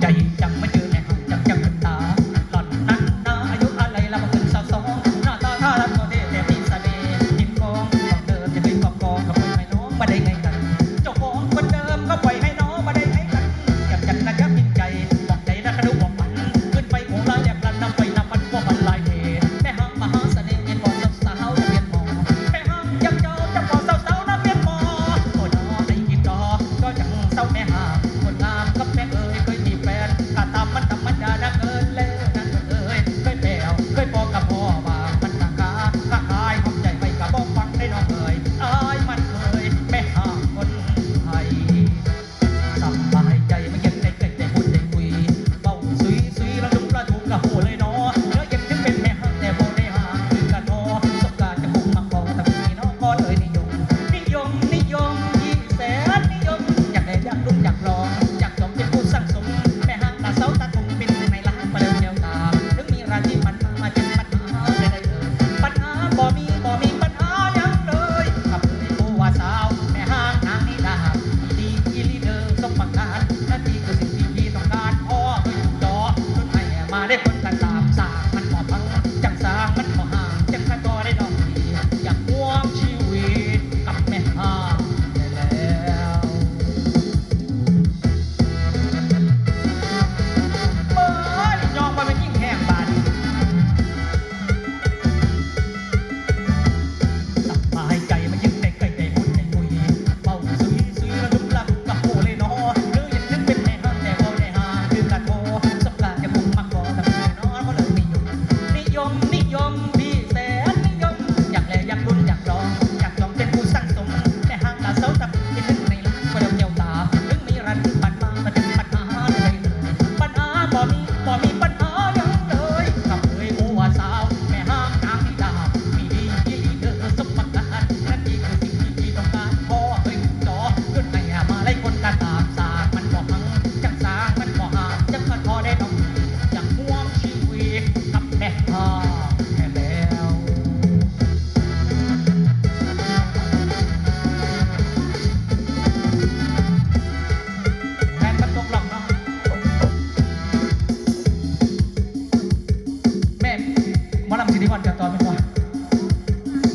ใจจังไม่เจอแน่จังจังตาหลอนนั้นอายุอะไรละาถึงสาวสองหน้าตาท่ารักโมเดแต่มีสน่ห์ยิ้มกองของเดิมจะเป็นกองกองกับไม่ไมน้องมาได้ไง ได้คนตลาด